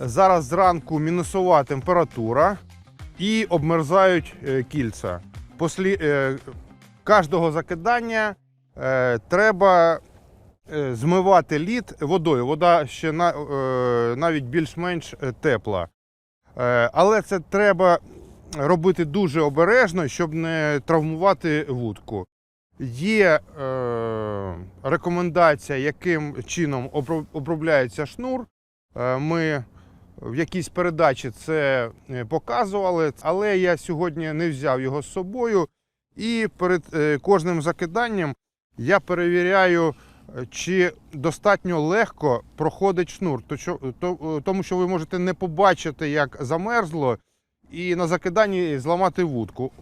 зараз зранку мінусова температура і обмерзають е, кільця. Послі е, кожного закидання е, треба змивати лід водою. Вода ще навіть більш-менш тепла. Але це треба робити дуже обережно, щоб не травмувати вудку. Є е, рекомендація, яким чином обробляється шнур. Ми в якійсь передачі це е, показували, але я сьогодні не взяв його з собою. І перед е, кожним закиданням я перевіряю, е, чи достатньо легко проходить шнур. Тому що ви можете не побачити, як замерзло, і на закиданні зламати вудку.